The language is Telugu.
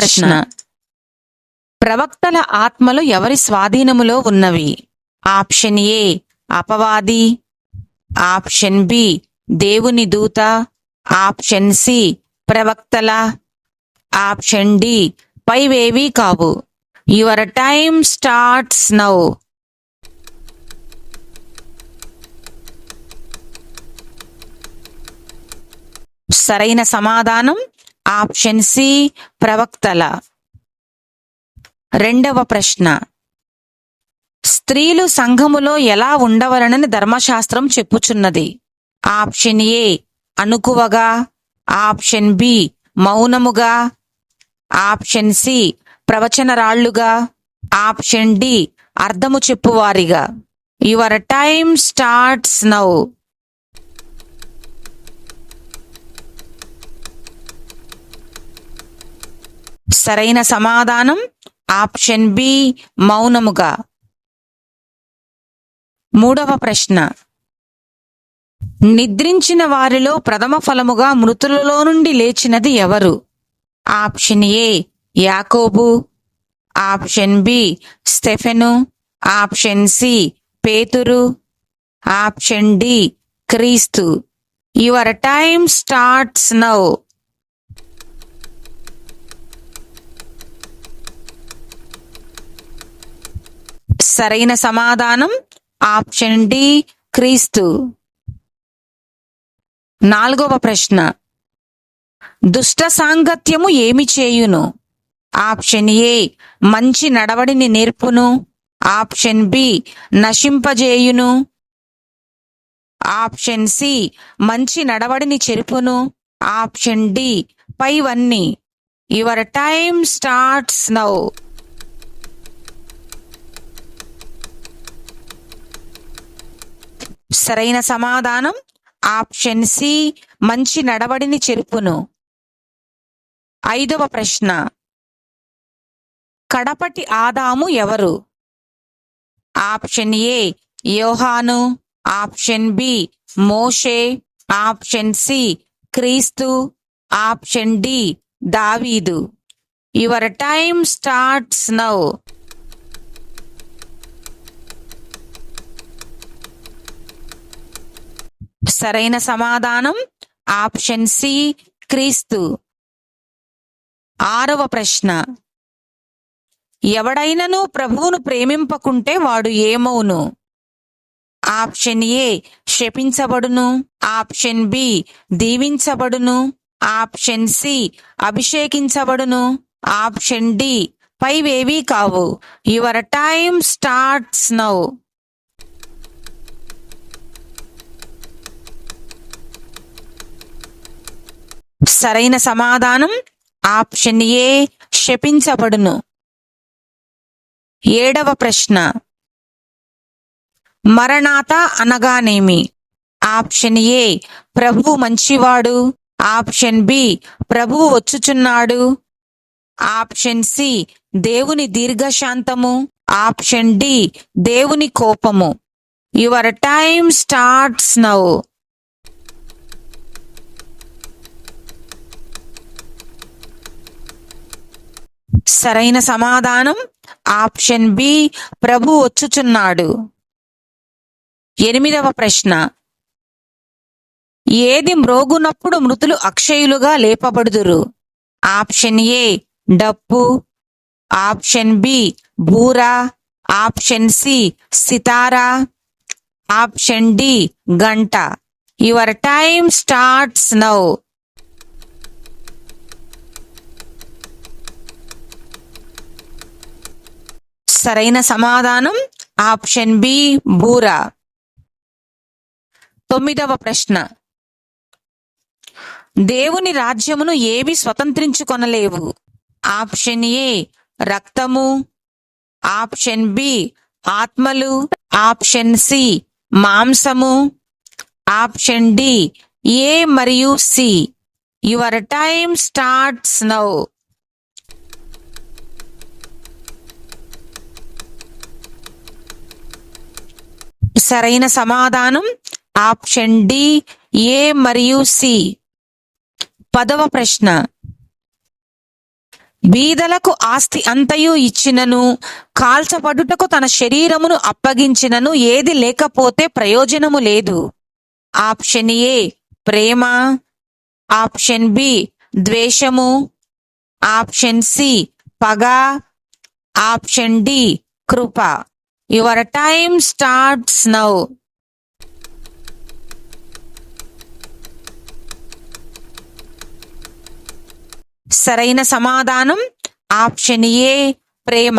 ప్రశ్న. ప్రవక్తల ఆత్మలు ఎవరి స్వాధీనములో ఉన్నవి? ఆప్షన్ ఏ అపవాది. ఆప్షన్ బి దేవుని దూత. ఆప్షన్ సి ప్రవక్తల. ఆప్షన్ డి పైవేవీ కావు. Your time starts now. సరైన సమాధానం? ఆప్షన్ సి ప్రవక్తల. రెండవ ప్రశ్న. స్త్రీలు సంఘములో ఎలా ఉండవలనని ధర్మశాస్త్రం చెప్పుచున్నది. ఆప్షన్ ఏ అణుకువగా. ఆప్షన్ బి మౌనముగా. ఆప్షన్ సి ప్రవచనరాళ్ళుగా. ఆప్షన్ డి అర్థము చెప్పువారిగా. Your time starts now. సరైన సమాధానం? ఆప్షన్ బి మౌనముగా. మూడవ ప్రశ్న. నిద్రించిన వారిలో ప్రథమ ఫలముగా మృతులలో నుండి లేచినది ఎవరు? ఆప్షన్ ఏ యాకోబు. ఆప్షన్ బి స్టెఫెను. ఆప్షన్ సి పేతురు. ఆప్షన్ డి క్రీస్తు. యువర్ టైమ్ స్టార్ట్స్ నౌ సరైన సమాధానం ఆప్షన్ డి క్రీస్తు. నాలుగవ ప్రశ్న. దుష్ట సాంగత్యము ఏమి చేయును? ఆప్షన్ ఏ మంచి నడవడిని నేర్పును. ఆప్షన్ బి నశింపజేయును. ఆప్షన్ సి మంచి నడవడిని చెరుపును. ఆప్షన్ డి పైవన్నీ. Your time starts now. సరైన సమాధానం. ఆప్షన్ సి మంచి నడవడిని చెరుపును. ఐదవ ప్రశ్న. కడపటి ఆదాము ఎవరు? ఆప్షన్ ఏ యోహాను. ఆప్షన్ బి మోషే. ఆప్షన్ సి క్రీస్తు. ఆప్షన్ డి దావీదు. Your time starts now. సరైన సమాధానం? ఆప్షన్ సి క్రీస్తు. ఆరవ ప్రశ్న. ఎవడైనను ప్రభువును ప్రేమింపకుంటే వాడు ఏమవును ఆప్షన్ ఏ శపించబడును. ఆప్షన్ బి దీవించబడును. ఆప్షన్ సి అభిషేకించబడును. ఆప్షన్ డి పైవేవీ కావు. Your time starts now. సరైన సమాధానం ఆప్షన్ ఏ శపించబడును ఏడవ ప్రశ్న. మరణాత అనగానేమి? ఆప్షన్ ఏ ప్రభువు మంచివాడు. ఆప్షన్ బి ప్రభువు వచ్చుచున్నాడు. ఆప్షన్ సి దేవుని దీర్ఘశాంతము. ఆప్షన్ డి దేవుని కోపము. Your time starts now. సరైన సమాధానం? ఆప్షన్ బి ప్రభు వచ్చుచున్నాడు. ఎనిమిదవ ప్రశ్న. ఏది మ్రోగునప్పుడు మృతులు అక్షయులుగా లేపబడుదురు? ఆప్షన్ ఏ డప్పు. ఆప్షన్ బి బూరా. ఆప్షన్ సి సితారా. ఆప్షన్ డి గంట. యువర్ టైమ్ స్టార్ట్స్ నౌ సరైన సమాధానం? ఆప్షన్ బి బూరా. తొమ్మిదవ ప్రశ్న. దేవుని రాజ్యమును ఏవి స్వతంత్రించుకొనలేవు? ఆప్షన్ ఏ రక్తము. ఆప్షన్ బి ఆత్మలు. ఆప్షన్ సి మాంసము. ఆప్షన్ డి ఏ మరియు C. Your time starts now సరైన సమాధానం ఆప్షన్ డి ఏ మరియు సి. పదవ ప్రశ్న. బీదలకు ఆస్తి అంతయు ఇచ్చినను కాల్చబడుటకు తన శరీరమును అప్పగించినను ఏది లేకపోతే ప్రయోజనము లేదు. ఆప్షన్ ఏ ప్రేమ. ఆప్షన్ బి ద్వేషము. ఆప్షన్ సి పగ. ఆప్షన్ డి కృప. యువర్ టైమ్ స్టార్ట్స్ నౌ సరైన సమాధానం ఆప్షన్ ఏ ప్రేమ.